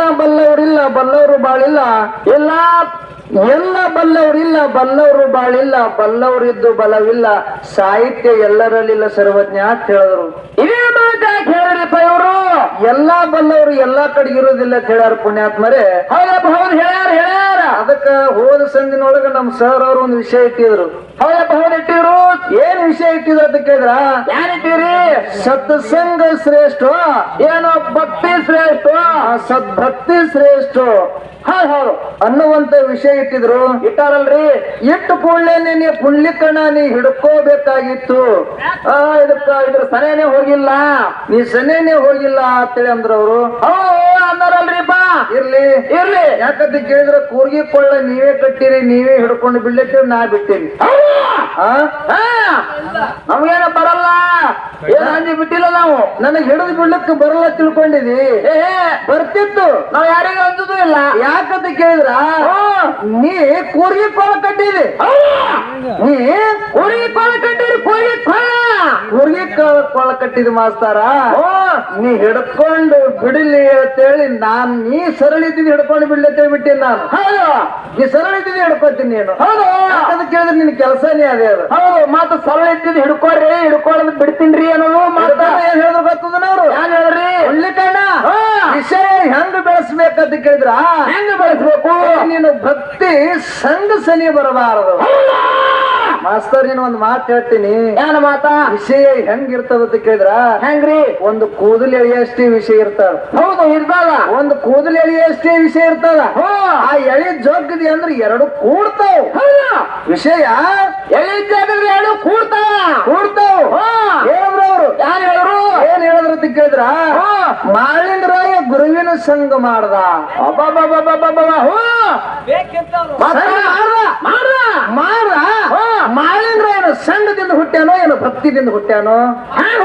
ಬಲ್ಲವರಿಲ್ಲ ಬಲ್ಲವರು ಬಾಳಿಲ್ಲ ಎಲ್ಲ ಎಲ್ಲ ಬಲ್ಲವರಿಲ್ಲ ಬಲ್ಲವರು ಬಾಳಿಲ್ಲ ಬಲ್ಲವರಿದ್ದು ಬಲವಿಲ್ಲ. ಸಾಹಿತ್ಯ ಎಲ್ಲರಲ್ಲಿಲ್ಲ ಸರ್ವಜ್ಞ ಅಂತ ಹೇಳಿದ್ರು. ಇದೇ ಮಾತ ಹೇಳಿದ್ರಪ್ಪ ಇವರು. ಎಲ್ಲಾ ಬಲ್ಲವರು ಎಲ್ಲಾ ಕಡೆ ಇರೋದಿಲ್ಲ ಅಂತ ಹೇಳ್ಯಾರ ಪುಣ್ಯಾತ್ಮರೇ. ಹೌದಪ್ಪ, ಹೌದು, ಹೇಳ್ಯಾರ ಹೇಳ್ಯಾರ. ಅದಕ್ಕ ಹೋದ ಸಂದಿನೊಳಗ ನಮ್ ಸರ್ ಅವರು ಒಂದು ವಿಷಯ ಇಟ್ಟಿದ್ರು. ಹೌದಪ್ಪ ಹೌದು ಇಟ್ಟಿದ್ರು? ಏನ್ ವಿಷಯ ಇಟ್ಟಿದ್ರು ಅಂತ ಕೇಳಿದ್ರ? ಯಾರಿಟ್ಟಿರಿ ಸತ್ಸಂಗ ಶ್ರೇಷ್ಠ. ಏನೋ ಭಕ್ತಿ ಶ್ರೇಷ್ಠ. ಸದ್ಭಕ್ತಿ ಶ್ರೇಷ್ಠ. ಹೌದ್ ಹೌದು. ಅನ್ನುವಂತ ವಿಷಯ ಇಟ್ಟಿದ್ರು. ಇಟ್ಟಾರಲ್ರಿ? ಇಟ್ಟು ಕೂಡಲೇ ನೀ ಪುಣ್ಯಕಣ ನೀ ಹಿಡ್ಕೋಬೇಕಾಗಿತ್ತು. ಆ ಇದಕ್ಕ ಇದ್ರ ಸನೇನೆ ಹೋಗಿಲ್ಲ. ನೀ ಸನೇನೆ ಹೋಗಿಲ್ಲ ಅಂತೇಳಿ ಅಂದ್ರ ಅವರು. ಅಂದಾರಲ್ರಿಪ್ಪ ಇರ್ಲಿ. ಇರ್ಲಿ. ಯಾಕಂತ ಕೇಳಿದ್ರ ಕೂರ್ಗಿ ಕೊಳ್ಳ ನೀವೇ ಕಟ್ಟಿರಿ ನೀವೇ ಹಿಡ್ಕೊಂಡು ಬಿಡ್ಲಿಕ್ಕೆ ನಾ ಬಿಟ್ಟಿರಿ ನಮ್ಗೇನ ಬರಲ್ಲ. ಏನ್ ಅಂಜಿ ಬಿಟ್ಟಿಲ್ಲ ನಾವು. ನನಗೆ ಹಿಡಿದು ಬಿಡ್ಲಿಕ್ಕೆ ಬರಲ್ಲ ತಿಳ್ಕೊಂಡಿದಿ. ಬರ್ತಿತ್ತು. ನಾವ್ ಯಾರಿಗೂ ಅಂಜುದು ಇಲ್ಲ. ಯಾಕಂತ ಕೇಳಿದ್ರ? ನೀ ಕೂರ್ಗಿ ಕೊಳ್ಳ ಕಟ್ಟಿದಿ. ನೀ ಕೂರ್ಗಿ ಕೊಳ ಕಟ್ಟಿರಿ ಕೂರ್ಗಿ ಕೊಳ್ಳ. ಕೂರ್ಗಿ ಕೊಳ್ಳ ಕೊಳ ಕಟ್ಟಿದ ಮಾಸ್ತಾರ. ನೀ ಹಿಡ್ಕೊಂಡು ಬಿಡಲಿ ಅಂತೇಳಿ ನಾನ್ ನೀ ಸರಳಿದ್ದೀನಿ ಹಿಡ್ಕೊಂಡು ಬಿಡ್ಲತ್ತೆ ಬಿಟ್ಟಿನಿ ನಾನು. ನೀ ಸರಳಿದ್ದೀನಿ ಹಿಡ್ಕೊತೀನಿ ನೀನು. ಅದು ಕೇಳಿದ್ರೆ ನಿನ್ ಕೆಲಸನೇ ಅದೇ ಅದು. ಹೌದು ಮಾತು ಸರಳ ಇದ್ದಿದ್ದು ಹಿಡ್ಕೊಳ್ರಿ ಹಿಡ್ಕೊಳ್ಳೋದು ಬಿಡ್ತೀನ್ರಿ ಅನ್ನೋದು ಮಾತಾ. ಏನ್ ಹೇಳಿದ್ರು ಗೊತ್ತದ ಅವ್ರು ಏನ್ ಹೇಳ್ರಿ ಹುಳ್ಳಿಕಣ್ಣ ವಿಷಯ ಹೆಂಗ್ ಬೆಳೆಸ್ಬೇಕಂತ ಕೇಳಿದ್ರ? ಹೆಂಗ್ ಬೆಳೆಸ್ಬೇಕು? ನೀನು ಭಕ್ತಿ ಸಂಘ ಸನಿ ಬರಬಾರದು ಮಾಸ್ತರ್ ನೀನು ಒಂದ್ ಮಾತು ಹೇಳ್ತೀನಿ. ಏನ ಮಾತಾ? ವಿಷಯ ಹೆಂಗಿರ್ತದ ಅಂತ ಕೇಳಿದ್ರ? ಹೆಂಗ್ರಿ? ಒಂದು ಕೂದಲ್ ಎಳೆಯಷ್ಟೇ ವಿಷಯ ಇರ್ತದ. ಹೌದು ಇರ್ತದ. ಒಂದು ಕೂದಲು ಎಳೆಯಷ್ಟೇ ವಿಷಯ ಇರ್ತದ. ಆ ಎಳೆ ಜೋಗದಿ ಅಂದ್ರೆ ಎರಡು ಕೂಡ್ತಾವ. ವಿಷಯ? ಎಳೆ ಜಾಗದಲ್ಲಿ ಎರಡು ಕೂಡ್ತಾವ. ಕೂಡ್ತಾವ್ ಹೇಳಿದ್ರು ಅವರು ಯಾರು ಹೇಳಿದ್ರು ಏನ್ ಹೇಳಿದ್ರು ಅಂತ ಕೇಳಿದ್ರ? ಮಾಳಿಂದ್ರಾಯ ಗುರುವಿನ ಸಂಘ ಮಾಡ್ದ. ಮಾರ ಮಾಳಿಂಗರಾಯನ ಸಂಘದಿಂದ ಹುಟ್ಟ್ಯಾನೋ ಏನು ಭಕ್ತಿದಿಂದ ಹುಟ್ಟ್ಯಾನೋ?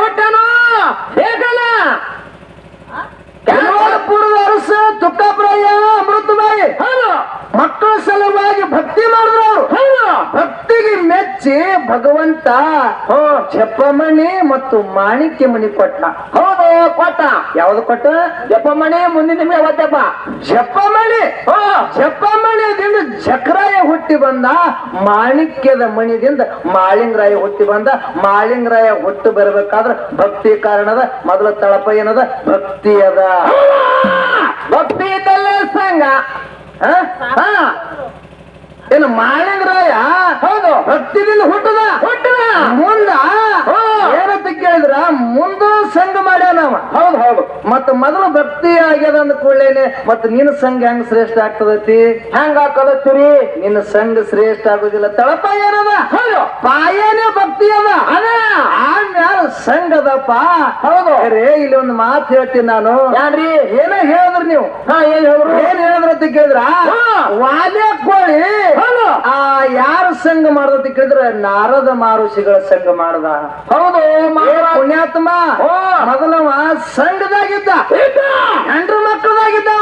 ಹುಟ್ಟ್ಯಾನೋ? ಹೇಗಲ್ಲ ಪೂರ್ವ ಅರಸ ತುಕ್ಕಪ್ರಾಯ ಅಮೃತಬಾಯಿ. ಮಕ್ಕಳ ಸಲುವಾಗಿ ಭಕ್ತಿ ಮಾಡಿದ್ರು ಅವರು. ಭಕ್ತಿಗೆ ಮೆಚ್ಚಿ ಭಗವಂತ ಜಪಮಣಿ ಮತ್ತು ಮಾಣಿಕ್ಯ ಮಣಿ ಕೊಟ್ಟ ಹೌದು ಕೊಟ್ಟ. ಯಾವ್ದು ಕೊಟ್ಟ? ಜಪಮಣಿ ಮುಂದಿನ ನಿಮಗೆ ಅವತ್ತಪ್ಪ ಜಪಮಣಿ. ಜಪಮಣಿದಿಂದ ಚಕ್ರಾಯ ಹುಟ್ಟಿ ಬಂದ ಮಾಣಿಕ್ಯದ ಮಣಿದಿಂದ ಮಾಳಿಂಗರಾಯ ಹುಟ್ಟಿ ಬಂದ. ಮಾಳಿಂಗರಾಯ ಹುಟ್ಟು ಬರಬೇಕಾದ್ರೆ ಭಕ್ತಿ ಕಾರಣದ ಮೊದಲ ತಳಪ ಏನದ? ಭಕ್ತಿ ಅದ. ಭಕ್ತಿ ಸಂಘ. ಹ? ಹ. ಏನು ಮಾಳಿಂಗರಾಯ ಹೌದು. ಭಕ್ತಿದಿಂದ ಹುಟ್ಟದ? ಹುಟ್ಟದ. ಮುಂದ? ಏನಂತ ಕೇಳಿದ್ರ ಮುಂದ ಸಂಘ ಮಾಡ್ಯಾನ ನಾವ ಹೌದು ಹೌದು. ಮತ್ತ ಮೊದಲು ಭಕ್ತಿ ಆಗ್ಯದ ಅಂದ ಕೂಡಲೇನೆ ಮತ್ತ ನಿನ್ನ ಸಂಘ ಹೆಂಗ್ ಶ್ರೇಷ್ಠ ಆಗ್ತದತಿ ಹೆಂಗ ಹಾಕೋದತ್ತೀರಿ ನಿನ್ನ ಸಂಘ ಶ್ರೇಷ್ಠ ಆಗುದಿಲ್ಲ. ತಳಪ ಏನದ? ಹೌದು. ಪಾಯೇನೆ ಭಕ್ತಿ ಅದ. ಅದ. ಆಮ್ಯಾಲ ಸಂಘ ಅದಪ್ಪ. ಹೌದು. ರೇ ಇಲ್ಲಿ ಒಂದು ಮಾತು ಹೇಳ್ತೀನಿ ನಾನು. ಯಾನ್ರಿ ಏನ ಹೇಳಿದ್ರು ನೀವು? ಹಾ ಏನ್ ಹೇಳಿದ್ರು? ಏನ್ ಹೇಳಿದ್ರು ಅಂತ ಕೇಳಿದ್ರ? ವಾಲೆ ಕೋಳಿ. ಆ ಯಾರ ಸಂಘ ಮಾಡ್ದ ಕೇಳಿದ್ರೆ ನಾರದ ಮಾರುಷಿಗಳ ಸಂಘ ಮಾಡ್ದ. ಹೌದು ಪುಣ್ಯಾತ್ಮ ಮೊದಲವ ಸಂಘದಾಗಿದ್ದ. ಹೆಂಡ್ರ ಮಕ್ಕಳದಾಗಿದ್ದ.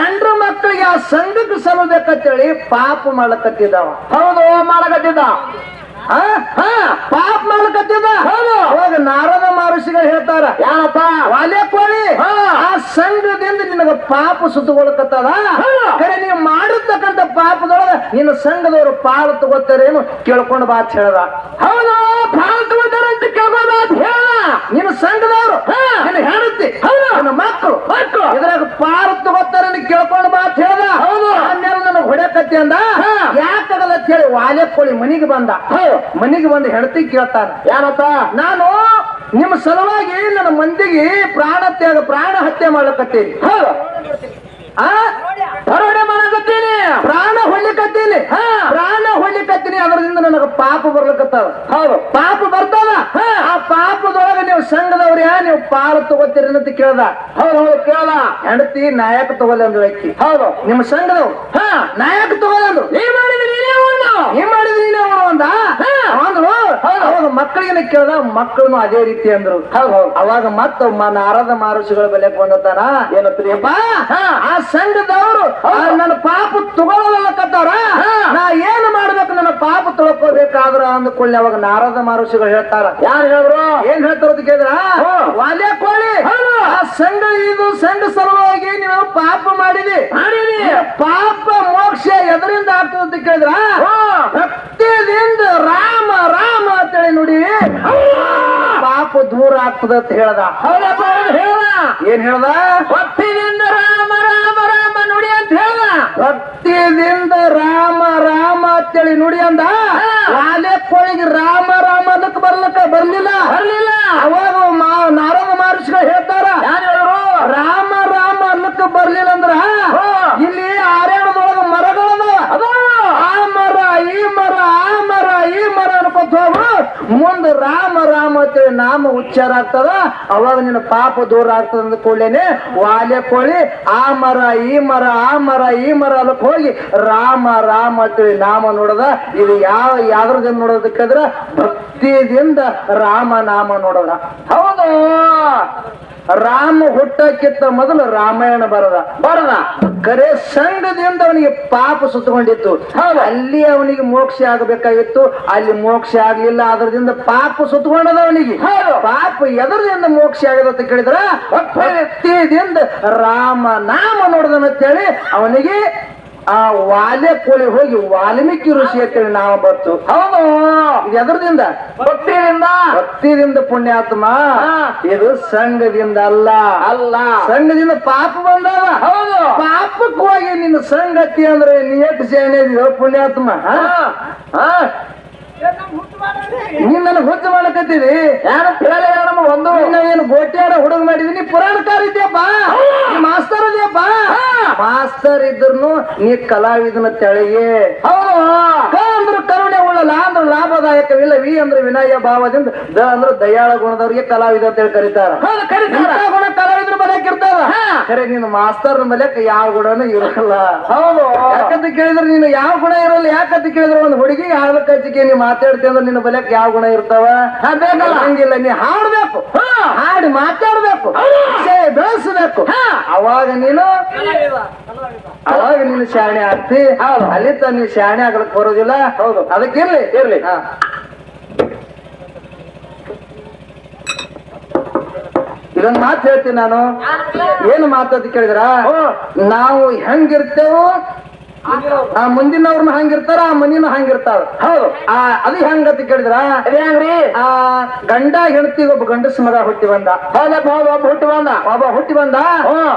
ಹೆಂಡ್ರ ಮಕ್ಕಳಿಗೆ ಆ ಸಂಘಕ್ಕೆ ಸಲ್ಲಬೇಕಂತೇಳಿ ಪಾಪ ಮಾಡಕತ್ತಿದ್ದಾವ ಹೌದು ಮಾಡಕತ್ತಿದ್ದ ಪಾಪ ಮಾಡ್ಲಕತ್ತಿದ್ದ. ಅವಾಗ ನಾರದ ಮಾರುಷಿಗಳು ಹೇಳ್ತಾರ ಯಾರಪ್ಪ? ವಾಲೆ ಕೋಳಿ ಸಂಘದಿಂದ ನಿನಗ ಪಾಪ ಸುತ್ತಗೊಳಕತ್ತದ ಕರೆ ನೀವು ಮಾಡಿರ್ತಕ್ಕಂಥ ಪಾಪದೊಳಗ ನಿನ್ನ ಸಂಘದವರು ಪಾಲು ತಗೋತಾರೇನು? ಕೇಳ್ಕೊಂಡು ಬಾತ್ ಹೇಳದ. ಹೌದು ಪಾಲು ತಗೋತಾರಂತ ಕೇಳ್ಕೊಂಡು ಹೇಳ ನಿನ್ನ ಸಂಘದವರು ನಿನ್ನ ಹೆಂಡತಿ ನಿನ್ನ ಮಕ್ಕಳು ಮಕ್ಕಳು. ಇದ್ರಾಗ ಪಾಲು ತಗೋತಾರ ಅಂತ ಕೇಳ್ಕೊಂಡು ಬಾತ್ ಹೇಳದ. ಹೌದು. ಆಮೇಲೆ ನನಗೆ ಹೊಡ್ಯಾಕತ್ತಿ ಅಂದ. ಯಾಕಾಗಲ್ಲ ಅಂತ ಹೇಳಿ ವಾಲೆ ಕೋಳಿ ಮನಿಗೆ ಬಂದ. ಮನಿಗೆ ಬಂದು ಹೆಂಡತಿ ಕೇಳ್ತಾನ ಯಾರಪ್ಪ? ನಾನು ನಿಮ್ಮ ಸಲುವಾಗಿ ನನ್ನ ಮಂದಿಗೆ ಪ್ರಾಣ ತ್ಯಾಗ ಪ್ರಾಣ ಹತ್ಯೆ ಮಾಡ್ಲಕತ್ತೀನಿ. ಆ? ದರೋಡೆ ಮಾಡಕತ್ತೀನಿ ಪ್ರಾಣ ಹೊಡ್ಲಿಕತ್ತೀನಿ. ಪ್ರಾಣ ಹೊಡ್ಲಿಕತ್ತೀನಿ. ಅದರಿಂದ ನನಗೆ ಪಾಪ ಬರ್ಲಿಕತ್ತಾವ. ಹೌದು. ಪಾಪ ಬರ್ತದ? ಆ ಪಾಪದೊಳಗ ನೀವು ಸಂಘದವ್ರ ನೀವು ಪಾಲು ತಗೋತೀರಿ ಅಂತ ಕೇಳ್ದ. ಹೌದು ಹೌದು ಕೇಳ ಹೆಂಡತಿ ನಾಯಕ ತಗೋಲ್ಲ ಅಂದ್ರು ಅಕ್ಕಿ ಹೌದು. ನಿಮ್ಮ ಸಂಘದವ್ರು. ಹಾ? ನಾಯಕ ತಗೋಲೆ ಅಂದ್ರು. ನೀ ಮಾಡಿದ್ರಿ ನೀನೇ ನೀ ಮಾಡಿದ್ರಿ ನೀನೇ ಒಂದು. ಹೌದು. ಅವಾಗ ಮಕ್ಕಳಿಗೆ ಕೇಳಿದ? ಮಕ್ಕಳು ಅದೇ ರೀತಿ ಅಂದ್ರು. ಹೌದು ಹೌದು. ಅವಾಗ ಮತ್ತ ನಾರದ ಮಾರುಷಿಗಳ ಬೆಲೆ ಬಂದತಾನ ಏನತ್ರಿಯಪ್ಪ ಆ ಸಂಘದವರು ನನ್ನ ಪಾಪ ತಗೊಳ್ಳಕತ್ತಾರ ನಾ ಏನ್ ಮಾಡ್ಬೇಕು ನನ್ನ ಪಾಪ ತೊಳ್ಕೋಬೇಕಾದ್ರ ಅಂದ್ಕೊಳ್ಳಿ ಅವಾಗ ನಾರದ ಮಾರುಷಿಗಳು ಹೇಳ್ತಾರ. ಯಾರು ಹೇಳಿದ್ರು? ಏನ್ ಹೇಳ್ತಾರ ಅಂತ ಕೇಳಿದ್ರ? ವಾಲೆ ಕೋಳಿ. ಆ ಸಂಘ ಇದು ಸಂಘ ಸಲುವಾಗಿ ನೀವು ಪಾಪ ಮಾಡಿದಿ. ಮಾಡಿದಿ. ಪಾಪ ಮೋಕ್ಷ ಎದರಿಂದ ಆಗ್ತದೆ ಕೇಳಿದ್ರ? ರಕ್ತದಿಂದ ಭಕ್ತಿದಿಂದ ರಾಮ ರಾಮ ಅಂತೇಳಿ ನುಡಿ. ಪಾಪ ದೂರ ಆಗ್ತದ ಅಂತ ಹೇಳ್ದ. ಹೌದಪ್ಪ ಏನ್ ಹೇಳ್ದ? ಭಕ್ತಿಯಿಂದ ರಾಮ ರಾಮ ರಾಮ ನುಡಿ ಅಂತ ಹೇಳ್ದ. ಭಕ್ತಿದಿಂದ ರಾಮ ರಾಮ ಅಂತೇಳಿ ನುಡಿ ಅಂದ. ವಾಲೆ ಕೋಳಿಗೆ ರಾಮ ರಾಮ ಅದಕ್ಕೆ ಬರ್ಲಕ್ಕ ಬರ್ಲಿಲ್ಲ. ಬರ್ಲಿಲ್ಲ. ಅವಾಗ ಮಾ- ನಾರದ ಮಹರ್ಷಿಗಳು ಹೇಳ್ತಾರ ರಾಮ ರಾಮ ಅನ್ನಕ್ಕೆ ಬರ್ಲಿಲ್ಲ ಅಂದ್ರ ಇಲ್ಲಿ ಆರ್ಯಾಣದೊಳಗ ಮರಗಳದಾವ ಅದು ಆ ಮರ ಈ ಮರ ಆ ಮರ ಈ ಮರ ಅನ್ಕೊತ ಹೋಗು ಮುಂದ ರಾಮ ರಾಮ ಅಂತೇಳಿ ನಾಮ ಉಚ್ಚಾರ ಆಗ್ತದ, ಅವಾಗ ನಿನ್ನ ಪಾಪ ದೂರ ಆಗ್ತದ ಅಂದ ಕೂಡಲೇನೆ ವಾಲೆ ಕೋಳಿ, ಆ ಮರ, ಈ ಮರ, ಆ ಮರ, ಈ ಮರ ಅದಕ್ಕೆ ಹೋಗಿ ರಾಮ ರಾಮ ಅಂತೇಳಿ ನಾಮ ನೋಡದ. ಇದು ಯಾವ ಯಾವ್ದ್ರದಿಂದ ನೋಡೋದಕ್ಕಾದ್ರ ಭಕ್ತಿದಿಂದ ರಾಮ ನಾಮ ನೋಡದ. ಹೌದು? ರಾಮ ಹುಟ್ಟಕ್ಕಿಂತ ಮೊದಲು ರಾಮಾಯಣ ಬರದ. ಬರದ. ಕರೆ ಸಂಘದಿಂದ ಅವನಿಗೆ ಪಾಪ ಸುತ್ತಕೊಂಡಿತ್ತು. ಅಲ್ಲಿ ಅವನಿಗೆ ಮೋಕ್ಷ ಆಗಬೇಕಾಗಿತ್ತು. ಅಲ್ಲಿ ಮೋಕ್ಷ ಆಗ್ಲಿಲ್ಲ. ಅದರದಿಂದ ಪಾಪ ಸುತ್ತಕೊಂಡದ ಅವನಿಗೆ. ಪಾಪ ಎದರದಿಂದ ಮೋಕ್ಷ ಆಗದ ಅಂತ ಕೇಳಿದ್ರ ಭಕ್ತಿದಿಂದ ರಾಮ ನಾಮ ನೋಡದನಂತೇಳಿ ಅವನಿಗೆ ಆ ವಾಲೆ ಕೋಳಿ ಹೋಗಿ ವಾಲ್ಮೀಕಿ ಋಷಿ ಅಂತೇಳಿ ನಾವು ಬರ್ತು. ಹೌದು. ಎದ್ರದಿಂದ? ಭಕ್ತಿಯಿಂದ? ಭಕ್ತಿಯಿಂದ ಭಕ್ತಿದಿಂದ ಪುಣ್ಯಾತ್ಮ. ಇದು ಸಂಘದಿಂದ ಅಲ್ಲ. ಅಲ್ಲ. ಸಂಘದಿಂದ ಪಾಪ ಬಂದವ. ಹೌದು. ಪಾಪಕ್ಕೆ ಹೋಗಿ ನಿನ್ನ ಸಂಗತಿ ಅಂದ್ರೆ ನೀ ಎಷ್ಟು ಸೇನೆ ಇದೀಯೋ ಪುಣ್ಯಾತ್ಮ? ಹಾ? ಹಾ. ನೀನ್ ನನಗೆ ಹುಚ್ಚು ಮಾಡಕತ್ತಿದಿ ಯಾರು ಪ್ರಾಣ ನಮ್ಮ ಒಂದು. ನಿನ್ನ ಏನು ಗೋಟ್ಯಾಡ ಹುಡುಗ ಮಾಡಿದೀನಿ ಪುರಾಣಕಾರ ಇದೆಯಪ್ಪ ಮಾಸ್ತರ್ ಮಾಸ್ತರ್ ಇದ್ರು ನೀ ಕಲಾವಿದನ ತೆಳಗೆ. ಹೌದು. ಅಂದ್ರೆ ಕರುಣೆ ಉಳ್ಳಲ್ಲ ಅಂದ್ರೆ ಲಾಭದಾಯಕವಿಲ್ಲ. ವಿ ಅಂದ್ರೆ ವಿನಯ ಭಾವದಿಂದ ದ ಅಂದ್ರೆ ದಯಾಳ ಗುಣದವ್ರಿಗೆ ಕಲಾವಿದ ಅಂತ ಹೇಳಿ ಕರೀತಾರ. ಕಲಾವಿದ್ರು ಹಾ. ಖರೆ ನಿನ್ನ ಮಾಸ್ತರ್ ಮೇಲೆ ಯಾವ ಗುಣನು ಇರಲ್ಲ ಹೌದು ಯಾಕಂತ ಕೇಳಿದ್ರೆ ನೀನು ಯಾವ ಗುಣ ಇರಲ್ಲ ಯಾಕಂತ ಕೇಳಿದ್ರೆ ಒಂದು ಹುಡುಗಿ ಹಾಲು ಕಚ್ಚಿಗೆ ನೀ ಮಾತಾಡ್ತಿ ಅಂದ್ರೆ ನಿನ್ನ ಬಲಕ್ಕೆ ಯಾವ ಗುಣ ಇರ್ತಾವ ಹಾ. ಹಂಗಿಲ್ಲ ನೀ ಹಾಡ್ಬೇಕು ಹಾ. ಹಾಡಿ ಮಾತಾಡ್ಬೇಕು ಬೆಳೆಸಬೇಕು ಹಾ. ಅವಾಗ ನೀನು ಅವಾಗ ನೀನು ಶಾಣೆ ಆಗ್ತಿ ಹೌದು. ಅಲ್ಲಿ ನೀನು ಶಾಣೆ ಆಗ್ಲಕ್ ಬರೋದಿಲ್ಲ ಹೌದು. ಅದಕ್ಕಿರ್ಲಿ ಇರ್ಲಿ. ಇದೊಂದ್ ಮಾತು ಹೇಳ್ತೀನಿ ನಾನು. ಏನು ಮಾತಂತ ಕೇಳಿದ್ರ? ನಾವು ಹೆಂಗಿರ್ತೇವೋ ಆ ಮುಂದಿನವ್ರನ್ನ ಹಂಗಿರ್ತಾರ ಆ ಮನಿನ ಹಂಗಿರ್ತಾವ ಹೌದು. ಆ ಅದು ಹೆಂಗತಿ ಕೇಳಿದ್ರ? ಅದೇ ಹೆಂಗ್ರಿ? ಆ ಗಂಡ ಹೆಂಡತಿ ಒಬ್ಬ ಗಂಡಸ ಮಗ ಹುಟ್ಟಿ ಬಂದ. ಹೌದಪ್ಪ ಹೌದು ಒಬ್ಬ ಹುಟ್ಟಿ ಬಂದ. ಒಬ್ಬ ಹುಟ್ಟಿ ಬಂದ.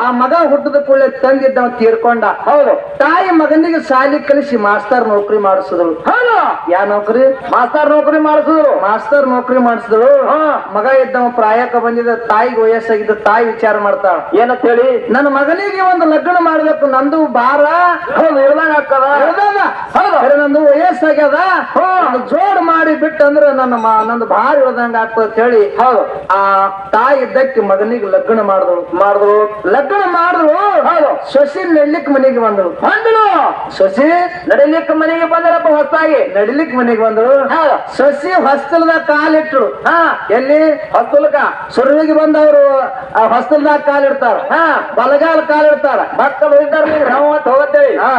ಆ ಮಗ ಹುಟ್ಟದ ಕೂಡಲೇ ತಂದಿದ್ದ ತೀರ್ಕೊಂಡ. ಹೌದು. ತಾಯಿ ಮಗನಿಗೆ ಶಾಲಿ ಕಲಿಸಿ ಮಾಸ್ತರ್ ನೌಕರಿ ಮಾಡಿಸಿದ್ರು ಹೌದು. ಯಾ ನೌಕರಿ? ಮಾಸ್ತರ್ ನೌಕರಿ ಮಾಡಿಸಿದ್ರು. ಮಾಸ್ತರ್ ನೌಕರಿ ಮಾಡಿಸಿದ್ರು. ಮಗ ಇದ್ದವ ಪ್ರಾಯಕ್ಕೆ ಬಂದಿದ್ದ ತಾಯಿಗೆ ವಯಸ್ಸಾಗಿದ್ದ ತಾಯಿ ವಿಚಾರ ಮಾಡ್ತಾಳ. ಏನಂತ ಹೇಳಿ? ನನ್ನ ಮಗನಿಗೆ ಒಂದು ಲಗ್ನ ಮಾಡ್ಬೇಕು ನಂದು ಬಾರ ಹೌದು ಆಗ್ತದ ನಂದು ವಯಸ್ಸಾಗ್ಯದ? ಜೋಡ್ ಮಾಡಿ ಬಿಟ್ಟಂದ್ರ ನನ್ನ ನಂದು ಭಾರಿ ಇಳ್ದಂಗ ಆಗ್ತದ ಅಂತ ಹೇಳಿ ಹೌದು. ಆ ತಾಯಿ ಇದ್ದಕ್ಕೆ ಮಗನಿಗೆ ಲಗ್ನ ಮಾಡಿದ್ರು ಮಾಡಿದ್ರು ಲಗ್ನ ಮಾಡಿದ್ರು ಹೌದು. ಸೊಸಿ ನಡ್ಲಿಕ್ ಮನೆಗೆ ಬಂದ್ರು ಬಂದ್ರು ಶಶಿ ನಡಿಲಿಕ್ ಮನೆಗೆ ಬಂದರಪ್ಪ ಹೊಸ್ತಾಗಿ. ನಡಿಲಿಕ್ ಮನೆಗೆ ಬಂದ್ರು ಶಶಿ ಹೊಸ್ತಲದ ಹೊಸ್ತಲ್ದಾಗ ಕಾಲಿಟ್ರು. ಹಾ. ಎಲ್ಲಿ? ಹೊಸ್ತಲಕ. ಸುರುವಿಗೆ ಬಂದವರು ಆ ಹೊಸ್ತಲ್ದಾಗ ಕಾಲಿಡ್ತಾರ. ಹಾ. ಬಲಗಾಲ ಕಾಲಿಡ್ತಾರ. ಮಕ್ಕಳು ಇದ್ದಾರೆ ಹೋಗತ್ತೇವಿ ಹಾ.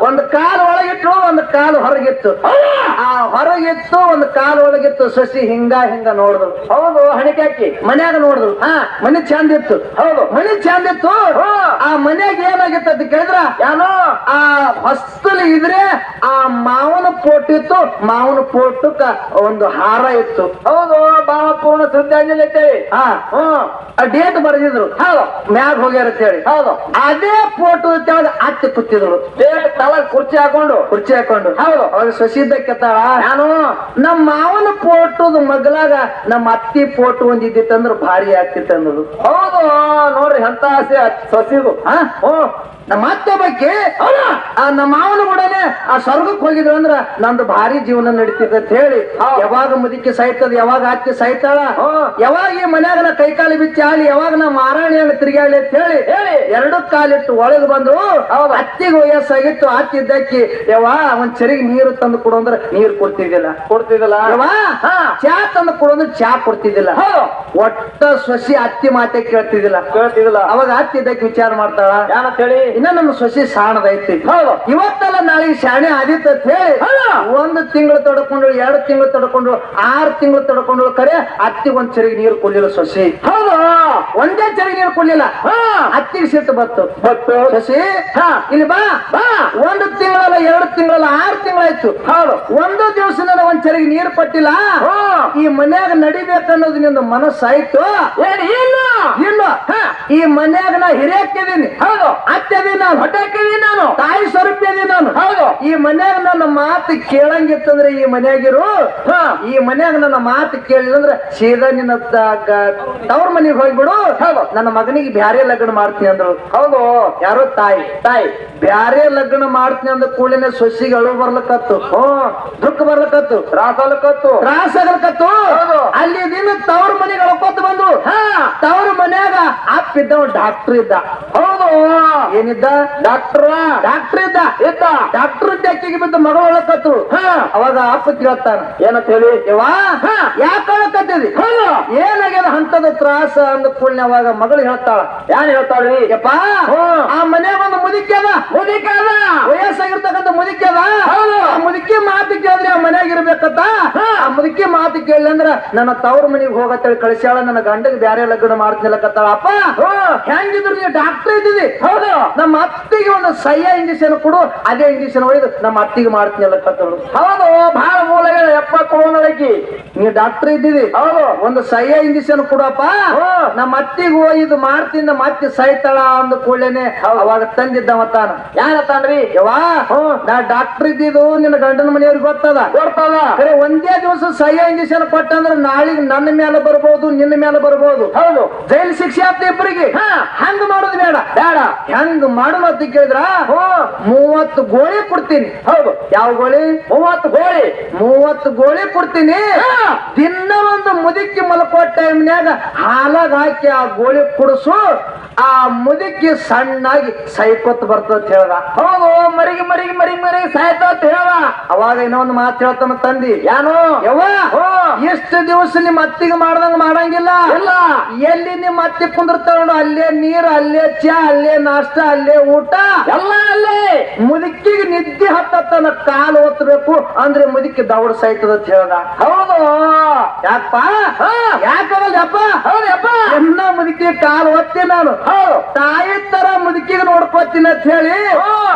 ಒಂದು ಕಾಲು ಒಳಗಿಟ್ಟು ಒಂದು ಕಾಲು ಹೊರಗಿತ್ತು. ಆ ಹೊರಗಿತ್ತು ಒಂದು ಕಾಲು ಒಳಗಿತ್ತು ಸಸಿ ಹಿಂಗ ಹಿಂಗ ನೋಡಿದ್ರು. ಹೌದು ಹಣಿಕಾಕಿ ಮನ್ಯಾಗ ನೋಡಿದ್ರು. ಹಾ ಮನೆ ಚಂದ ಇತ್ತು. ಹೌದು ಮನೆ ಚಂದ ಇತ್ತು. ಆ ಮನೆಗೆ ಏನಾಗಿತ್ತು ಅಂತ ಕೇಳಿದ್ರ? ಏನೋ ಆ ಹೊಸ್ತಲು ಇದ್ರೆ ಆ ಮಾವನ ಪೋಟ್ ಇತ್ತು. ಮಾವನ ಪೋಟಕ್ಕ ಒಂದು ಹಾರ ಇತ್ತು. ಹೌದು ಬಾವ ಪೂರ್ಣ ಶ್ರದ್ಧಾಂಜಲಿ ಅಂತೇಳಿ. ಹಾ ಹ್ಮ್ ಆ ಡೇಟ್ ಬರೆದಿದ್ರು. ಹೌದು. ಮ್ಯಾಗ ಹೋಗ್ಯಾರ ಅಂತೇಳಿ. ಹೌದು. ಅದೇ ಫೋಟೋ ಅತ್ತಿ ಕೂತಿದ್ರು. ಡೇಟ್ ತಲ ಕುರ್ಚಿ ಹಾಕೊಂಡು. ಕುರ್ಚಿ ಹಾಕೊಂಡು. ಹೌದು. ಅವಾಗ ಸೊಸಿದ್ದ ನಾನು ನಮ್ಮ ಮಾವನ ಫೋಟೋದ ಮಗ್ಲಾಗ ನಮ್ಮ ಅತ್ತಿ ಫೋಟೋ ಒಂದಿದ್ದಿತ್ತಂದ್ರ ಭಾರಿ ಆಗ್ತಿತ್ತಂದ್ರು ಹೌದು ನೋಡ್ರಿ ಎಂತ ಆಸೆ ಸಸಿದು ಹಾ ಓ ನಮ್ಮ ಅತ್ತೆ ಬಗ್ಗೆ ಆ ನಮ್ಮ ಮಾವನ ಕೂಡನೆ ಆ ಸ್ವರ್ಗಕ್ಕೆ ಹೋಗಿದ್ರು ಅಂದ್ರ ನಂದು ಭಾರಿ ಜೀವನ ನಡೀತಿದೆ ಅಂತ ಹೇಳಿ ಯಾವಾಗ ಮುದುಕಿ ಸಾಯ್ತದ ಯಾವಾಗ ಅತ್ತಿ ಸಾಯ್ತಾಳ. ಯಾವಾಗ ಈ ಮನ್ಯಾಗ ನಾ ಕೈಕಾಲಿ ಬಿಚ್ಚಿ ಆಳಿ ಯಾವಾಗ ನಾ ಮಾರಾಣಿ ಮಾರಾಣಿಯಂಗ ತಿರುಗಾಳಿ ಅಂತ ಹೇಳಿ ಹೇಳಿ. ಎರಡು ಕಾಲಿಟ್ಟು ಒಳಗೆ ಬಂದ್ರು ಹೌದು. ಅತ್ತಿಗೆ ವಯಸ್ಸಾಗಿತ್ತು ಆಕಿ ಇದ್ದಕ್ಕಿ ಯವ್ವ ಒಂದ್ ಚರಿಗೆ ನೀರು ತಂದು ಕೊಡು ಅಂದ್ರೆ ನೀರು ಕೊಡ್ತಿದ್ದಿಲ್ಲ. ಕೊಡ್ತಿದ್ದಲ್ಲ. ಚಾ ತಂದು ಕೊಡೋದು ಚಾ ಕೊಡ್ತಿದ್ದಿಲ್ಲ. ಒಟ್ಟ ಸೊಸಿ ಅತ್ತಿ ಮಾತೆ ಕೇಳ್ತಿದ್ದಿಲ್ಲ. ಕೇಳ್ತಿದ್ದಿಲ್ಲ. ಅವಾಗ ಅತ್ತಿ ಇದಕ್ಕೆ ವಿಚಾರ ಮಾಡ್ತಾಳ. ಹೇಳಿ ಇನ್ನ ನಮ್ಮ ಸೊಸಿ ಸಾಣದೈತಿ ಇವತ್ತಲ್ಲ ನಾಳೆ ಶಾಣೆ ಆದಿತ್ತ ಹೇಳಿ. ಒಂದು ತಿಂಗಳು ತಡ್ಕೊಂಡು ಎರಡು ತಿಂಗಳು ತಡ್ಕೊಂಡು ಆರು ತಿಂಗಳು ತಡ್ಕೊಂಡು ಕರೆ ಅತ್ತಿ ಒಂದ್ ಚರಿಗೆ ನೀರು ಕೊಡ್ಲಿಲ್ಲ ಸೊಸಿ. ಹೌದು. ಒಂದೇ ಚರಿಗೆ ನೀರು ಕೊಡ್ಲಿಲ್ಲ. ಹಾ. ಅತ್ತಿಗೆ ಸಿಟ್ಟು ಬತ್ತು ಬತ್ತು ಸಸಿ ಹಾ. ಇಲ್ಲಿ ಬಾ. ಬಾ. ಒಂದು ತಿಂಗಳಲ್ಲ ಎರಡು ತಿಂಗಳಲ್ಲ ಆರು ತಿಂಗಳಾಯ್ತು. ಹೌದು. ಒಂದು ದಿವಸ ನನ್ನ ಒಂದ್ ಚರಿಗೆ ನೀರು ಪಟ್ಟಿಲ್ಲ ಹಾ. ಈ ಮನ್ಯಾಗ ನಡಿಬೇಕನ್ನೋದು ನಿಂದು ಮನಸ್ಸಾಯ್ತು? ಇಲ್ಲ ಇಲ್ಲ ಹಾ. ಈ ಮನ್ಯಾಗ ನಾ ಹಿರಿಯಕ್ಕಿದೀನಿ ಹೌದು. ಅತ್ತೆದಿ ನಾನು. ಹೊಟ್ಟೆ ನಾನು. ತಾಯಿ ಸ್ವರೂಪ ಅದೀನಿ ನಾನು. ಹೌದು. ಈ ಮನ್ಯಾಗ ನನ್ನ ಮಾತು ಕೇಳಂಗಿತ್ತಂದ್ರೆ ಈ ಮನ್ಯಾಗಿರು. ಹಾ. ಈ ಮನ್ಯಾಗ ನನ್ನ ಮಾತು ಕೇಳಿದಂದ್ರೆ ಸೀದಾ ನಿನ್ನ ತವ್ರ ಮನೆಗೆ ಹೋಗ್ಬಿಡು. ಹೌದು. ನನ್ನ ಮಗನಿಗೆ ಬ್ಯಾರೆ ಲಗ್ನ ಮಾಡ್ತೀನಿ ಅಂದ್ರು. ಹೌದು. ಯಾರೋ ತಾಯಿ. ತಾಯಿ. ಬ್ಯಾರೆ ಲಗ್ನ ಮಾಡ್ತೀನಿ ಅಂದ ಕೂಡಲೇ ಸೊಸಿಗೆ ಅಳು ಬರ್ಲಕತ್ತು. ಹ್ಮ್. ದುಃಖ ಬರ್ಲಕತ್ತು ತ್ರಾಸಲಕತ್ತು ತ್ರಾಸ ಆಗಲಕತ್ತು ಹೌದು. ಅಲ್ಲಿ ದಿನ ತವ್ರ ಮನೆಗೆ ಅಳ್ಕೊತ ಬಂದ್ರು ತವ್ರ ಮನ್ಯಾಗ ಅಪ್ಪ ಇದ್ದವ ಡಾಕ್ಟರ್ ಇದ್ದ. ಹೌದು. ಏನಿದ್ದ? ಡಾಕ್ಟರ್. ಡಾಕ್ಟರ್ ಇದ್ದ. ಇದ್ದ. ಡಾಕ್ಟರ್ ತೆಕ್ಕಿಗೆ ಬಿದ್ದ ಮಗಳು ಒಳಕತ್ತು ಹಾ. ಅವಾಗ ಅಪ್ಪ ಕೇಳ್ತಾನ ಏನಂತ ಹೇಳಿ? ಇವಾ. ಯಾಕೆ ಅಳಕತ್ತಿದಿ ಹೌದು. ಏನಾಗ್ಯದ ಹಂತದ ತ್ರಾಸ ಅಂದ ಕೂಡಲೇ ಅವಾಗ ಮಗಳು ಹೇಳ್ತಾಳ. ಯಾನ್ ಹೇಳ್ತಾಳ್ರಿ? ಯಪ್ಪ. ಆ ಮನೆ ಒಂದು ಮುದುಕ್ಯದ ಮುದುಕ್ಯದ ವಯಸ್ಸಾಗಿರ್ತಕ್ಕಂಥ ಮುದುಕಿ ಅದ ಹೌದು. ಆ ಮುದುಕಿ ಮಾತು ಕೇಳಿದ್ರೆ ಮುದುಕಿ ಮಾತು ಕೇಳಂದ್ರ ಅಂದ್ರ ನನ್ನ ತವ್ರ ಮನೆಗೆ ಹೋಗತ್ತೇಳಿ ಕಳಿಸ್ಯಾಳ ನನ್ನ ಗಂಡಗೆ ಬ್ಯಾರೆ ಲಗ್ನ ಮಾಡ್ತಿಲ್ಲಕತ್ತಾಳ ಅಪ್ಪ. ಹೆಂಗಿದ್ರು ನೀವು ಡಾಕ್ಟರ್ ಇದ್ದೀವಿ. ಹೌದು. ನಮ್ಮ ಅತ್ತಿಗೆ ಒಂದು ಸಯ್ಯ ಇಂಜೆಕ್ಷನ್ ಕೊಡು ಅದೇ ಇಂಜೆಕ್ಷನ್ ಒಯ್ದು ನಮ್ಮ ಅತ್ತಿಗೆ ಮಾಡ್ತೀನಿ ಅಲ್ಲಕತ್ತಳು ಹೌದು ಬಹಳ ಮೂಲಗಳ ಎಪ್ಪ ಕೊಡೋನಳಕಿ ನೀವು ಡಾಕ್ಟರ್ ಇದ್ದೀವಿ. ಹೌದು. ಒಂದು ಸಯ್ಯ ಇಂಜೆಕ್ಷನ್ ಕೊಡಪ್ಪ. ನಮ್ಮ ಅತ್ತಿಗೆ ಇದು ಮಾಡ್ತೀನಿ ನಮ್ಮ ಅತ್ತಿ ಸೈತಾಳ ಅಂದ ಕೂಡಲೇನೆ ಅವಾಗ ತಂದಿದ್ದವ ತಾನ. ಯಾರತ್ತಾನ್ರಿ ಯವಾ ಹ್ಮ್. ನಾ ಡಾಕ್ಟರ್ ಇದ್ದಿದ್ದು ನಿನ್ನ ಗಂಡನ ಮನೆಯವ್ರಿಗೆ ಗೊತ್ತದ? ಗೊತ್ತದ. ಒಂದೇ ದಿವಸ ಸಹ್ಯ ಇಂಜೆಕ್ಷನ್ ಕೊಟ್ಟಂದ್ರ ನಾಳಿಗೆ ನನ್ನ ಮೇಲೆ ಬರ್ಬೋದು ನಿನ್ನ ಮೇಲೆ ಬರ್ಬೋದು. ಹೌದು. ಜೈಲ್ ಶಿಕ್ಷೆ ಆಗ್ತದೆ ಇಬ್ಬರಿಗೆ. ಹಂಗ ಮಾಡೋದು ಬೇಡ. ಬೇಡ. ಹೆಂಗ್ ಮಾಡು ಅಂತ ಕೇಳಿದ್ರ. ಮೂವತ್ತು ಗೋಳಿ ಕೊಡ್ತೀನಿ. ಹೌದು. ಯಾವ ಗೋಳಿ? ಮೂವತ್ತು ಗೋಳಿ. ಮೂವತ್ತು ಗೋಳಿ ಕೊಡ್ತೀನಿ. ದಿನ ಒಂದು ಮುದುಕಿ ಮಲ್ಕೋ ಟೈಮ್ನ್ಯಾಗ ಹಾಲಾಗ ಹಾಕಿ ಆ ಗೋಳಿ ಕುಡಿಸು ಆ ಮುದುಕಿ ಸಣ್ಣಾಗಿ ಸೈಕೊತ್ ಬರ್ತದ ಹೇಳ್ದ. ಹೌದು. ಮರಿಗೆ ಮರಿಗೆ ಮರಿ ಮರಿಗೆ ಸಾಯ್ತ ಅಂತ ಹೇಳ ಅವಾಗ ಇನ್ನೊಂದು ಮಾತು ಹೇಳ್ತಾನ ತಂದಿ. ಯಾನು? ಯವ್ವ. ಎಷ್ಟು ದಿವಸ ನಿಮ್ಮ ಅತ್ತಿಗೆ ಮಾಡ್ದಂಗ ಮಾಡಂಗಿಲ್ಲ. ಇಲ್ಲ. ಎಲ್ಲಿ ನಿಮ್ಮ ಅತ್ತಿ ಕುಂದಿರ್ತಾವ ನೋಡು ಅಲ್ಲೇ ನೀರು ಅಲ್ಲೇ ಚಾ ಅಲ್ಲೇ ನಾಷ್ಟ ಅಲ್ಲೇ ಊಟ. ಎಲ್ಲ ಅಲ್ಲೇ. ಮುದುಕಿಗೆ ನಿದ್ದೆ ಹತ್ತನ ಕಾಲು ಒತ್ತಬೇಕು ಅಂದ್ರೆ ಮುದುಕಿ ದೌಡ್ ಸಾಯ್ತದ ಅಂತ ಹೇಳ್ದ ಹೌದು. ಯಾಕಪ್ಪ? ಎಲ್ಲ ಮುದುಕಿ ಕಾಲು ಒತ್ತಿ ನಾನು. ತಾಯಿ ತರ ಮುದುಕಿಗೆ ನೋಡ್ಕೊತೀನಿ ಅಂತ ಹೇಳಿ.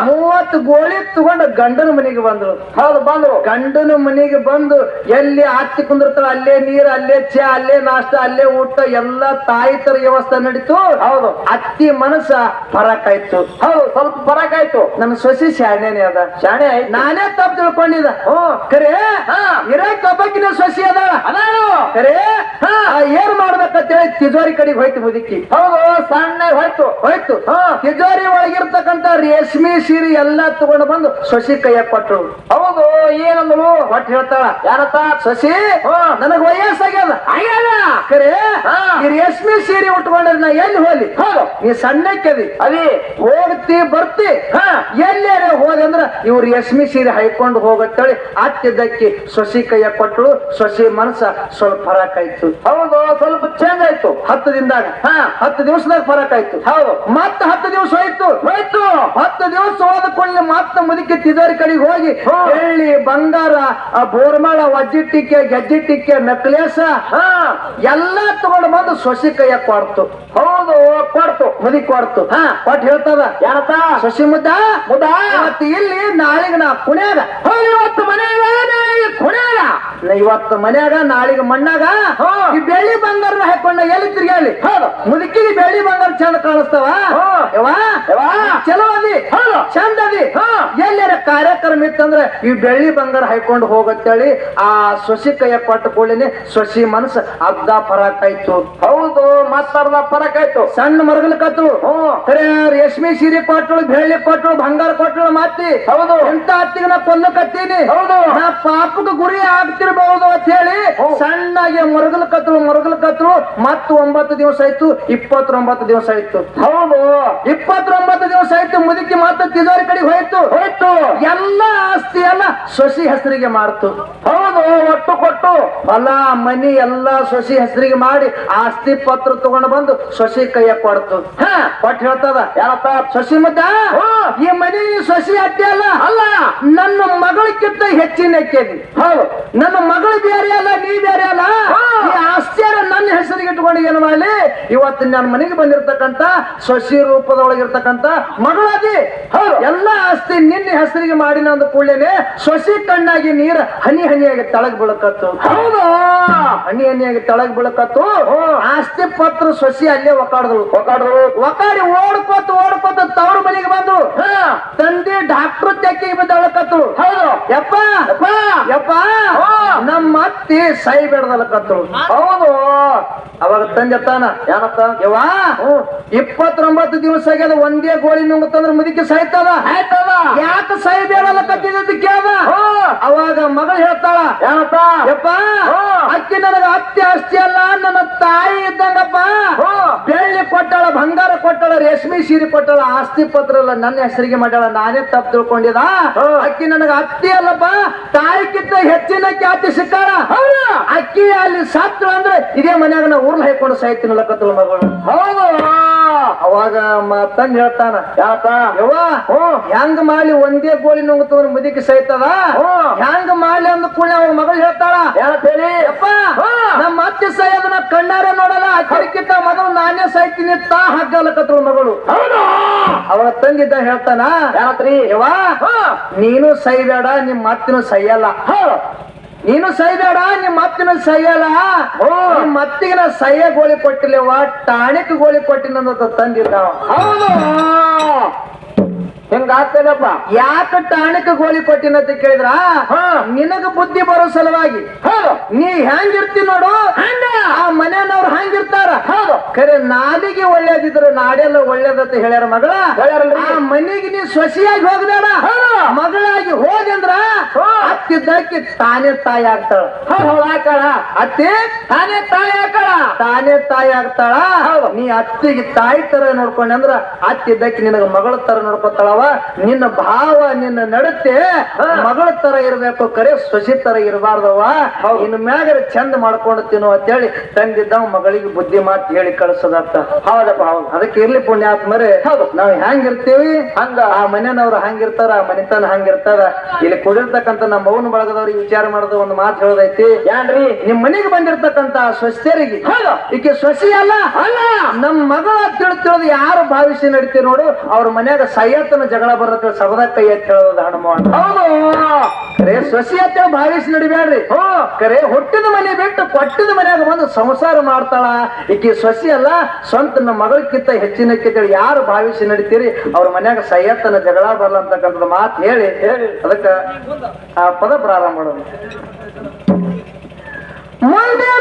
ಮೂವತ್ತು ಗೋಳಿ ತಗೊಂಡು ಗಂಡನ ಮನೆಗೆ ಬಂದ್ರು. ಹೌದು ಬಂದ್ರು. ಗಂಡನ ಮನೆಗೆ ಬಂದು ಎಲ್ಲಿ ಅತ್ತಿ ಕುಂದಿರ್ತಾರ ಅಲ್ಲೇ ನೀರು ಅಲ್ಲೇ ಚಾ ಅಲ್ಲೇ ನಾಷ್ಟ ಅಲ್ಲೇ ಊಟ ಎಲ್ಲ ತಾಯಿ ತರ ವ್ಯವಸ್ಥೆ ನಡೀತು. ಹೌದು. ಅತ್ತಿ ಮನಸ್ಸ ಪರಕಾಯ್ತು ಹೌದು ಸ್ವಲ್ಪ ಬರಕಾಯ್ತು ನನ್ನ ಸೊಸಿ ಶಾಣೆನೇ ಅದ. ಶಾಣೆ ಆಯ್ತು. ನಾನೇ ತಪ್ಪು ತಿಳ್ಕೊಂಡಿದ್ದ. ಓ ಕರೆ ಹಾ. ಇರಕ್ ಒಬ್ಬಕಿನ ಸೊಸಿ ಅದಾಳ ಅದಾನು ಖರೆ ಹಾ. ಆ, ಏನ್ ಮಾಡ್ಬೇಕಂತ ಹೇಳಿ ತಿಜೋರಿ ಕಡೆಗೆ ಹೋಯ್ತು ಮುದುಕಿ. ಹೌದು ಸಣ್ಣ ಹೋಯ್ತು ಹೋಯ್ತು. ಹಾ. ತಿಜೋರಿ ಒಳಗಿರ್ತಕ್ಕಂತ ರೇಷ್ಮೆ ಸೀರೆ ಎಲ್ಲ ತಗೊಂಡು ಬಂದು ಸೊಸಿ ಕೈಯ ಕೊಟ್ಟರು ಹೌದು ಏನಂದ್ರು ಒಟ್ಟು ಹೇಳ್ತಾಳ ಯಾರತ್ತ? ಸೊಸಿ? ಹಾ. ನನಗ್ ವಯಸ್ಸಾಗ್ಯದ. ಆಗ್ಯದ? ಕರೆ. ಈ ರೇಷ್ಮೆ ಸೀರೆ ಉಟ್ಕೊಂಡ್ರೆ ನಾ ಎಲ್ಲಿ ಹೋಗ್ಲಿ ಹೌದು ನೀ ಸಣ್ಣಕ್ಕದಿ ಅದಿ. ಹೋಗ್ತಿ ಬರ್ತಿ. ಹಾ. ಹೋದೆ ಹೋದಂದ್ರ ಇವ್ರು ರೇಷ್ಮೆ ಸೀರೆ ಹೈಕೊಂಡು ಹೋಗತ್ತೇಳಿ. ಅತ್ತಿದ್ದಕ್ಕಿ ಸೊಸಿ ಕೈಯ ಕೊಟ್ಟಳು ಸೊಸಿ ಮನಸ್ಸ ಸ್ವಲ್ಪ ಫರಕ್ ಆಯ್ತು. ಹೌದು ಸ್ವಲ್ಪ ಚೇಂಜ್ ಆಯ್ತು. ಹತ್ತು ದಿನದಾಗ. ಹಾ ಹತ್ತು ದಿವಸದಾಗ ಫರಕ್ ಆಯ್ತು. ಹೌದು. ಮತ್ತ ಹತ್ತು ದಿವಸ ಹೋಯ್ತು? ಹೋಯ್ತು. ಹತ್ತು ದಿವಸ ಹೋದ ಕೂಡಲೇ ಮತ್ತ ಮುದುಕಿ ತಿಜೋರಿ ಕಡೆಗೆ ಹೋಗಿ ಹೇಳಿ ಬೆಳ್ಳಿ ಬಂಗಾರ ಆ ಬೋರ್ಮಾಳ ವಜ್ಜಿಟ್ಟಿಕೆ ಗೆಜ್ಜಿಟ್ಟಿಕೆ ನಕ್ಲೇಸ ಹಾ ಎಲ್ಲ ತಗೊಂಡು ಬಂದು ಸೊಸಿ ಕೈಯ ಕೊಡ್ತು. ಹೌದು ಕೊಡ್ತು. ಮುದಿ ಕೊಡ್ತು. ಹಾ. ಕೊಟ್ಟು ಹೇಳ್ತದ? ಯಾರತ ಸೊಸಿ ಮುದ್ದ? ಮುದ್ದ. ಇಲ್ಲಿ ನಾಳೆಗೆ ನಾ ಕುಣ್ಯಾಗ. ಇವತ್ತು ಮನೆಯಾಗ ನಾ ಇವತ್ತು ಮನ್ಯಾಗ ನಾಳೆಗೆ ಮಣ್ಣಾಗ. ಈ ಬೆಳ್ಳಿ ಬಂಗಾರ ಹಾಕೊಂಡ ಎಲ್ಲಿ ತಿರ್ಗಾಳಿ ಹೌದು ಮುದುಕಿಗೆ ಬೆಳ್ಳಿ ಬಂಗಾರ ಚಂದ ಕಾಣಿಸ್ತಾವ. ಚಲೋ ಅದಿ. ಚಂದ ಅದಿ? ಹಾ. ಎಲ್ಲಾರ ಕಾರ್ಯಕ್ರಮ ಇತ್ತಂದ್ರೆ ಈ ಬೆಳ್ಳಿ ಬಂಗಾರ ಹಾಕೊಂಡು ಹೋಗತ್ತೇಳಿ ಆ ಸೊಸಿ ಕೈಯ ಕೊಟ್ಟ ಕೂಡಲೇ ಸೊಸಿ ಮನಸ್ಸು ಅರ್ಧ ಫರಾಕ್ ಆಯ್ತು. ಹೌದು ಮತ್ತರ್ಧ ಫರಕ್ ಆಯ್ತು. ಸಣ್ಣ ಮರಗಲ್ ಕತ್ತು ರೇಷ್ಮಿ ಸೀರೆ ಕೊಟ್ಟಳು ಬೆಳ್ಳಿ ಕೊಟ್ಟಳು ಬಂಗಾರ ಕೊಟ್ಟಳು ಮಾತಿ ಹೌದು. ಎಂತ ಹತ್ತಿಗೆ ನಾ ಕೊಲ್ಲ ಕತ್ತೀನಿ? ಹೌದು. ನಾ ಪಾಪಕ್ಕೆ ಗುರಿ ಆಗ್ತಿರ್ಬಹುದು ಅಂತ ಹೇಳಿ. ಸಣ್ಣಗೆ ಮರಗಲ್ ಕತ್ರು ಮರಗಲ್ ಕತ್ರು ಮತ್ತು ಒಂಬತ್ತು ದಿವಸ ಆಯ್ತು ಇಪ್ಪತ್ತೊಂಬತ್ತು ದಿವಸ ಆಯ್ತು. ಹೌದು. ಇಪ್ಪತ್ತೊಂಬತ್ತು ದಿವಸ ಆಯ್ತು ಮುದುಕಿ ಮತ್ತೆ ತಿಜೋರಿ ಕಡೆಗೆ ಹೋಯ್ತು. ಹೋಯ್ತು. ಎಲ್ಲ ಆಸ್ತಿಯನ್ನ ಸೊಸಿ ಹೆಸರಿಗೆ ಮಾರ್ತು. ಹೌದು ಒಟ್ಟು ಕೊಟ್ಟು. ಹೊಲ ಮನಿ ಎಲ್ಲಾ ಸೊಸಿ ಹೆಸರಿಗೆ ಮಾಡಿ ಆಸ್ತಿ ಪತ್ರ ತಗೊಂಡು ಬಂದು ಸೊಸಿ ಕೈಯ ಕೊಡ್ತು. ಹಾ. ಕೊಟ್ಟು ಹೇಳ್ತದ ಯಾರಪ್ಪ ಸೊಸಿ ಮುದ್ದ? ಈ ಮನಿ ಸೊಸಿ ಅಡ್ಡಿ ಅಲ್ಲ. ಅಲ್ಲ. ನನ್ನ ಮಗಳಿಗಿಂತ ಹೆಚ್ಚಿನ ಹೌದು. ನನ್ನ ಮಗಳು ಬೇರೆ ಅಲ್ಲ ನೀ ಬೇರೆ ಅಲ್ಲ. ಆಸ್ತಿಯರ ನನ್ನ ಹೆಸರಿಗೆ ಇಟ್ಕೊಂಡು ಏನು ಮಾಡಲಿ? ಇವತ್ತು ನನ್ನ ಮನೆಗೆ ಬಂದಿರತಕ್ಕಂತ ಸೊಸಿ ರೂಪದೊಳಗಿರ್ತಕ್ಕಂತ ಮಗಳಾಗಿ. ಎಲ್ಲ ಆಸ್ತಿ ನಿನ್ನ ಹೆಸರಿಗೆ ಮಾಡಿನ ಅಂದ ಕೂಡಲೇ ಸೊಸಿ ಕಣ್ಣಾಗಿ ನೀರ ಹನಿ ಹನಿಯಾಗಿ ತಳಗ್ ಬೀಳಕತ್ತು. ಹೌದು. ಹನಿ ಹನಿಯಾಗಿ ತಳಗ್ ಬೀಳಕತ್ತು. ಆಸ್ತಿ ಪತ್ರ ಸೊಸಿ ಅಲ್ಲೇ ಒಕಾಡ್ದಳು ಒಕಾಡದಳು ಒಕಾಡಿ ಓಡ್ಕೊತ ಓಡ್ಕೊತ ತವ್ರ ಮನೆಗೆ ಬಂದು. ತಂದಿ ತಂದೆ ಡಾಕ್ಟರ್ ತೆಕ್ಕಿಗೆ ಬಿದ್ದಳಕತ್ತು ಹೌದು. ಯಪ್ಪ. ಯಪ್ಪ ನಮ್ಮ ಅತ್ತಿ ಸೈ ಬೆಡ್ದಲಕತ್ತಳು ಹೌದು. ಅವಾಗ ತಂದೆ ತಾನ ಏನಪ್ಪ ಯವ್ವ. ಇಪ್ಪತ್ತೊಂಬತ್ತು ದಿವಸ ಆಗ್ಯದ ಒಂದೇ ಗೋಳಿ ನುಂಗತ್ತಂದ್ರ ಮುದುಕಿ ಸಾಯ್ತದ? ಆಯ್ತದ. ಯಾಕೆ ಸೈ ಬೇಡಲಕತ್ತಿದ ಕೇಳ್ದ? ಕೇಳ ಅವಾಗ ಮಗಳು ಹೇಳ್ತಾಳ ಏನಪ್ಪ ಯಪ್ಪ. ಅಕ್ಕಿ ನನಗ ಅತ್ತಿ ಅಷ್ಟೇ ಅಲ್ಲ ನನ್ನ ತಾಯಿ ಇದ್ದಂಗಪ್ಪ. ಹೋ ಬೆಳ್ಳಿ ಕೊಟ್ಟಳ ಬಂಗಾರ ಕೊಟ್ಟಳ ರೇಷ್ಮೆ ಸೀರೆ ಕೊಟ್ಟಳ ಆಸ್ತಿ ಪತ್ರ ಎಲ್ಲ ನನ್ನ ಹೆಸರಿಗೆ ಮಾಡ್ಯಾಳ ನಾನೇ ತಪ್ಪು ತಿಳ್ಕೊಂಡಿದ. ಅಕ್ಕಿ ನನಗ ಅತ್ತಿ ಅಲ್ಲಪ್ಪ ತಾಯಿಗಿಂತ ಹೆಚ್ಚಿನ ಖ್ಯಾತಿ ಸಿಕ್ಕಾರ? ಅಕ್ಕಿ ಅಲ್ಲಿ ಸಾತ್ರ ಅಂದ್ರೆ ಇದೇ ಮನ್ಯಾಗ ನಾ ಊರ್ಲ ಹಾಕೊಂಡು ಸಾಯ್ತೀನಲ್ಲಕತ್ತಳ ಮಗಳು. ಹೌದು. ಅವಾಗ ತಂದ್ ಹೇಳ್ತಾನ ಹ್ಞೂ ಹೆಂಗ್ ಮಾಲಿ ಒಂದೇ ಗೋಲಿ ನುಂಗತವ್ರ ಮುದಿಕ್ ಸೈತದ ಹೆಂಗ್ ಮಾಲಿ ಅಂದ ಕೂಡ ಅವ್ರ ಮಗಳು ಹೇಳ್ತಾಳ? ಹೇಳ್ತೇಳಿ ಹೇಳಿ? ಯಪ್ಪ ಹಾ. ನಮ್ಮ ಅತ್ತೆ ಸಾಯೋದನ್ನ ಕಣ್ಣಾರೆ ನೋಡಲ್ಲ ಅಕ್ಕಿಕ್ಕಿಂತ ಮಗಳು ನಾನೇ ಸಾಯ್ತೀನಿ ತಾ ಹಗ್ಗಲಕತ್ರ ಮಗಳು. ಅವಳ ತಂಗಿದ್ದ ಹೇಳ್ತಾನ ಯಾತ್ರಿ ಯವಾ ನೀನು ಸೈಬೇಡ ನಿಮ್ಮ ಅತ್ತಿನೂ ಸೈಯಲ್ಲ ನೀನು ಸೈಬೇಡ ನಿಮ್ಮ ಮತ್ತಿನ ಸೈಯಲ್ಲ ನಿಮ್ಮ ಮತ್ತಿಗೆ ನಾ ಸೈಯ ಗೋಳಿ ಕೊಟ್ಟಿಲ್ಲವ ಟಾಣಿಕ್ ಗೋಳಿ ಕೊಟ್ಟಿನ ತಂದಿದ್ದಾವ ಹೌದು. ಹಿಂಗಾಗ್ತದಪ್ಪ? ಯಾಕ ಟಾಣಕ ಗೋಲಿ ಕೊಟ್ಟಿನ ಅಂತ ಕೇಳಿದ್ರ? ಹಾ. ನಿನಗ ಬುದ್ಧಿ ಬರೋ ಸಲುವಾಗಿ. ನೀ ಹೆಂಗಿರ್ತಿ ನೋಡು? ಆ ಮನೆಯವ್ರು ಹ್ಯಾಂಗಿರ್ತಾರ ಖರೆ ನಾಲಿಗೆ ಒಳ್ಳೇದಿದ್ರು ನಾಡೆಲ್ಲ ಒಳ್ಳೇದಂತ ಹೇಳ್ಯಾರ ಮಗಳ? ಆ ಮನೆಗೆ ನೀ ಸೊಸಿಯಾಗಿ ಹೋಗಬೇಡ. ಮಗಳಾಗಿ ಹೋದಂದ್ರ. ಅತ್ತಿದ್ದಕ್ಕೆ ತಾನೇ ತಾಯಿ ಆಗ್ತಾಳ. ಹಾಕಳ ಅತ್ತಿ? ತಾನೇ ತಾಯಿ ಆಗ್ತಾಳ ತಾನೇ ತಾಯಿ ಆಗ್ತಾಳ. ನೀ ಅತ್ತಿಗೆ ತಾಯಿ ತರ ನೋಡ್ಕೊಂಡೆ ಅಂದ್ರ ಅತ್ತಿದ್ದಕ್ಕೆ ನಿನಗ ಮಗಳ ತರ ನೋಡ್ಕೊತಾಳವ? ನಿನ್ನ ಭಾವ ನಿನ್ನ ನಡತೆ ಮಗಳ ತರ ಇರ್ಬೇಕು ಕರೆ ಸೊಸಿ ತರ ಇರಬಾರ್ದವ ಇನ್ನು ಮ್ಯಾಗ ಚಂದ ಮಾಡ್ಕೊಂಡು ತಿನ್ನು ಅಂತೇಳಿ ತಂದಿದ್ದ ಮಗಳಿಗೆ ಬುದ್ಧಿ ಮಾತು ಹೇಳಿ ಕಳ್ಸದತ್ತ. ಹೌದಪ್ಪ ಹೌದು. ಅದಕ್ಕೆ ಇರ್ಲಿ ಪುಣ್ಯಾತ್ಮರೇ ಹೌದು. ನಾವ್ ಹೆಂಗಿರ್ತೀವಿ? ಹಂಗ. ಆ ಮನೆಯವ್ರು ಹಂಗಿರ್ತಾರ ಆ ಮನೆತನ ಹಂಗಿರ್ತಾರ. ಇಲ್ಲಿ ಕೊಡಿರ್ತಕ್ಕಂತ ನಮ್ಮ ಮೌನ ಬಳಗದವ್ರಿಗೆ ವಿಚಾರ ಮಾಡೋದು ಒಂದು ಮಾತು ಹೇಳೋದೈತಿ. ಯಾನ್ರಿ? ನಿಮ್ ಮನೆಗೆ ಬಂದಿರ್ತಕ್ಕಂತ ಸ್ವಸ್ಥರಿಗೆ ಈಕೆ ಸೊಸಿ ಅಲ್ಲ. ಅಲ್ಲ. ನಮ್ ಮಗಳ ತಿಳ್ ತಿಳಿದು ಯಾರು ಭಾವಿಸಿ ನಡಿತೀವಿ ನೋಡು ಅವ್ರ ಮನ್ಯಾಗ ಸೈಯತ್ತನ ಜಗಳ ಬರುತ್ತೆ ಸಬದ ಕೈ ಅಂತ ಹೇಳೋದು ಹನುಮಾನ್. ಹೌದು. ಕರೆ ಸಸಿ ಅಂತ ಭಾವಿಸಿ ನಡಿಬೇಡ್ರಿ ಕರೆ ಹುಟ್ಟಿದ ಮನೆ ಬಿಟ್ಟು ಕೊಟ್ಟಿದ ಮನೆಯಾಗ ಬಂದು ಸಂಸಾರ ಮಾಡ್ತಾಳ. ಈಕಿ ಸೊಸಿ ಅಲ್ಲ ಸ್ವಂತ ನಮ್ಮ ಮಗಳಕ್ಕಿಂತ ಹೆಚ್ಚಿನಕ್ಕಿಂತ ಯಾರು ಭಾವಿಸಿ ನಡಿತೀರಿ? ಅವ್ರ ಮನ್ಯಾಗ ಸಯ್ಯತ್ತನ ಜಗಳ ಬರಲ್ಲ ಅಂತಕ್ಕಂಥದ್ದು ಮಾತು ಹೇಳಿ. ಹೇಳಿ. ಅದಕ್ಕೆ ಆ ಪದ ಪ್ರಾರಂಭ ಮಾಡೋದು ಮುಂದಿನ